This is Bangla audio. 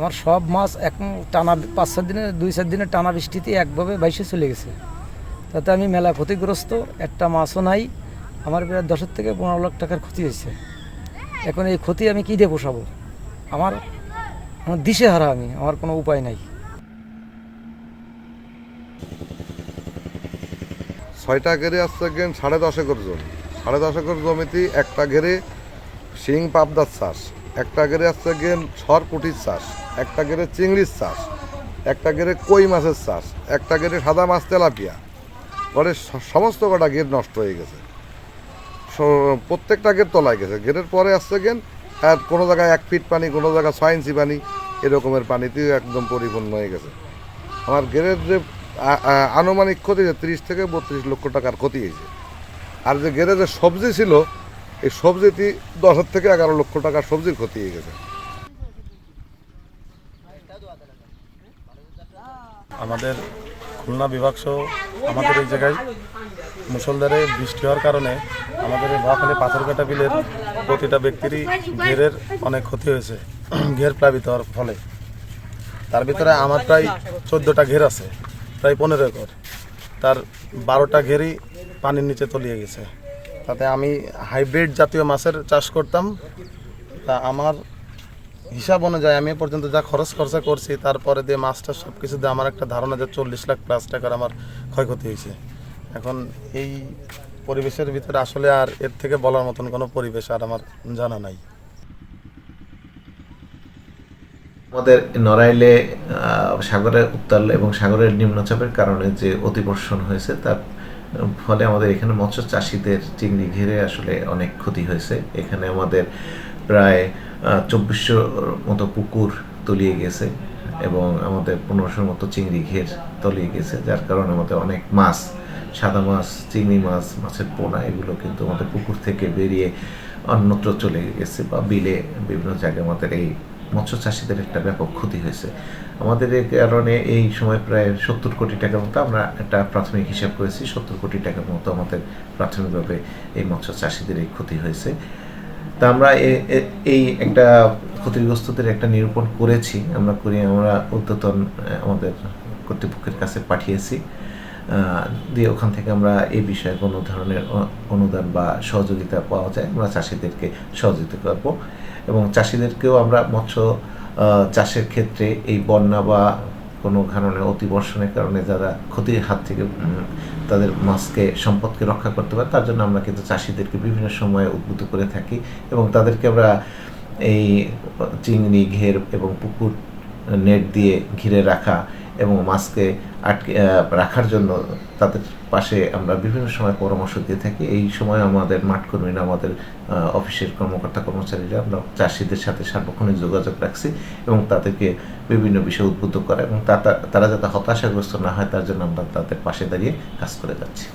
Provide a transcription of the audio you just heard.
আমার সব মাছ এক টানা পাঁচ সাত দিনের দুই চার দিনের টানা বৃষ্টিতে একভাবে বাইশে চলে গেছে। তাতে আমি মেলা ক্ষতিগ্রস্ত, একটা মাছও নাই, আমার প্রায় দশের থেকে পনেরো লাখ টাকার ক্ষতি হয়েছে। এখন এই ক্ষতি আমি কী দিয়ে পোষাবো? আমার আমার দিশে হারা আমি, আমার কোনো উপায় নাই। ছয়টা ঘেরে আসছে সাড়ে দশ একর জমি। সাড়ে দশ একর জমিতে একটা ঘেরে শিং পাবদার চাষ। একটা ঘেরে আসছে গেন সর কুটির চাষ, একটা ঘেরে চিংড়ির চাষ, একটা ঘেরে কই মাছের চাষ, একটা ঘেরে সাদা মাছ তেলাপিয়া। পরে সমস্ত কটা গের নষ্ট হয়ে গেছে। প্রত্যেকটা গের তলায় গেছে। গেরের পরে আসছে গেন আর কোনো জায়গায় এক ফিট পানি, কোনো জায়গায় ছয় ইঞ্চি পানি, এরকমের পানিতেও একদম পরিপূর্ণ হয়ে গেছে। আমার গেরের যে আনুমানিক ক্ষতি ত্রিশ থেকে বত্রিশ লক্ষ টাকার ক্ষতি হয়েছে। আর যে গেরে যে সবজি ছিল এই সবজিটি দশের থেকে এগারো লক্ষ টাকার সবজির ক্ষতি হয়ে গেছে। আমাদের খুলনা বিভাগ সহ আমাদের এই জায়গায় মুসলধারে বৃষ্টি হওয়ার কারণে আমাদের এই মহাখালী পাথরকাটা বিলের প্রতিটা ব্যক্তিরই ঘেরের অনেক ক্ষতি হয়েছে, ঘের প্লাবিত হওয়ার ফলে। তার ভিতরে আমার প্রায় চোদ্দোটা ঘের আছে, প্রায় পনেরো একর। তার বারোটা ঘেরই পানির নিচে তলিয়ে গেছে। তাতে আমি হাইব্রিড জাতীয় মাছের চাষ করতাম। তা আমার হিসাব অনুযায়ী আমি পর্যন্ত যা খরচ খরচা করছি তারপরে দিয়ে মাছটা সব কিছু দিয়ে আমার একটা ধারণা যে চল্লিশ লাখ প্লাস টাকার আমার ক্ষয়ক্ষতি হয়েছে। এখন এই পরিবেশের ভিতরে আসলে আর এর থেকে বলার মতন কোনো পরিবেশ আর আমার জানা নাই। আমাদের নড়াইলে সাগরের উত্তাল এবং সাগরের নিম্নচাপের কারণে যে অতিবর্ষণ হয়েছে, তার ফলে আমাদের এখানে মৎস্য চাষিদের চিংড়ি ঘিরে আসলে অনেক ক্ষতি হয়েছে। এখানে আমাদের প্রায় চব্বিশশোর মতো পুকুর তলিয়ে গেছে এবং আমাদের পনেরোশোর মতো চিংড়ি ঘের তলিয়ে গেছে, যার কারণে আমাদের অনেক মাছ, সাদা মাছ, চিংড়ি মাছ, মাছের পোনা, এগুলো কিন্তু আমাদের পুকুর থেকে বেরিয়ে অন্যত্র চলে গেছে বা বিলে বিভিন্ন জায়গায় আমাদের এই মৎস্য চাষিদের একটা ব্যাপক ক্ষতি হয়েছে। আমাদের এই কারণে এই সময় প্রায় সত্তর কোটি টাকার মতো আমরা একটা প্রাথমিক হিসাব করেছি, সত্তর কোটি টাকার মতো আমাদের প্রাথমিকভাবে এই মৎস্য চাষিদের এই ক্ষতি হয়েছে। তা আমরা এ- এ- এই একটা ক্ষতিগ্রস্তদের একটা নিরূপণ করেছি। আমরা করে, আমরা উদ্যতন আমাদের কর্তৃপক্ষের কাছে পাঠিয়েছি। দিয়ে ওখান থেকে আমরা এই বিষয়ে কোনো ধরনের অনুদান বা সহযোগিতা পাওয়া যায়, আমরা চাষিদেরকে সহযোগিতা করব এবং চাষিদেরকেও আমরা মৎস্য চাষের ক্ষেত্রে এই বন্যা বা কোনো ধরনের অতিবর্ষণের কারণে যারা ক্ষতির হাত থেকে তাদের মাছকে, সম্পদকে রক্ষা করতে পারে, তার জন্য আমরা কিন্তু চাষিদেরকে বিভিন্ন সময়ে উদ্বুদ্ধ করে থাকি এবং তাদেরকে আমরা এই চিংড়ি, ঘের এবং পুকুর নেট দিয়ে ঘিরে রাখা এবং মাছকে আটকে রাখার জন্য তাদের পাশে আমরা বিভিন্ন সময় পরামর্শ দিয়ে থাকি। এই সময় আমাদের মাঠ কর্মীরা, আমাদের অফিসের কর্মকর্তা কর্মচারীরা আমরা চাষিদের সাথে সার্বক্ষণিক যোগাযোগ রাখছি এবং তাদেরকে বিভিন্ন বিষয়ে উদ্বুদ্ধ করা এবং তারা যাতে হতাশাগ্রস্ত না হয়, তার জন্য আমরা তাদের পাশে দাঁড়িয়ে কাজ করে যাচ্ছি।